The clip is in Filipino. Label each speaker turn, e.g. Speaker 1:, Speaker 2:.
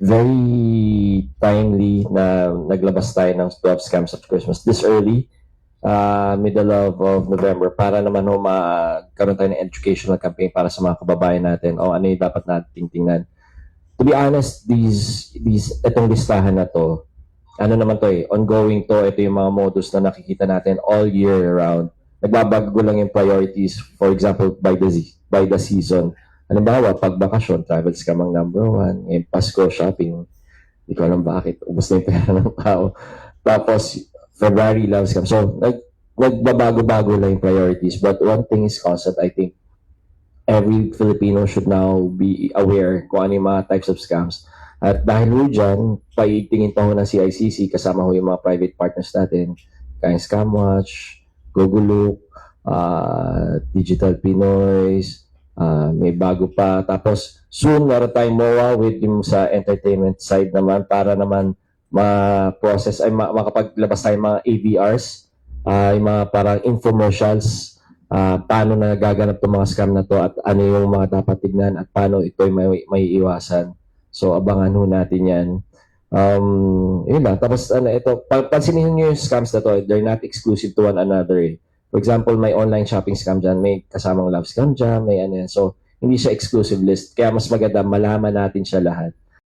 Speaker 1: very timely na naglabas tayo ng 12 scams at Christmas this early, uh, middle of, of November, para naman ho magkaroon tayo ng educational campaign para sa mga kababayan natin o ano yung dapat nating tingnan. To be honest, these, these, itong listahan na to, ano naman to eh, ongoing to, ito yung mga modus na nakikita natin all year round. Nagbabago lang yung priorities, for example, by the, by the season. Halimbawa, pag bakasyon, travel scam ang number one. Ngayon, Pasko, shopping. Hindi ko alam bakit. Ubus na yung pera ng tao. Tapos, February, love scam. So, nag, nagbabago-bago lang yung priorities. But one thing is constant, I think, every Filipino should now be aware kung ano yung mga types of scams. At dahil ho dyan, paitingin pa ho ng CICC kasama ho yung mga private partners natin, kaya Scamwatch, Gogolook, uh, Digital Pinoys, uh, may bago pa. Tapos soon meron tayong MOA with yung sa entertainment side naman para naman ma-process ay ma- makapaglabas tayo mga AVRs, uh, yung mga parang infomercials, uh, paano na gaganap itong mga scam na to at ano yung mga dapat tignan at paano ito may, may iwasan. So, abangan ho natin yan. Um, yun lang. Tapos, ano, ito, pa- pansinin nyo yung scams na to, they're not exclusive to one another. Eh. For example, may online shopping scam dyan, may kasamang love scam dyan, may ano yan. So, hindi siya exclusive list. Kaya mas maganda, malaman natin siya lahat.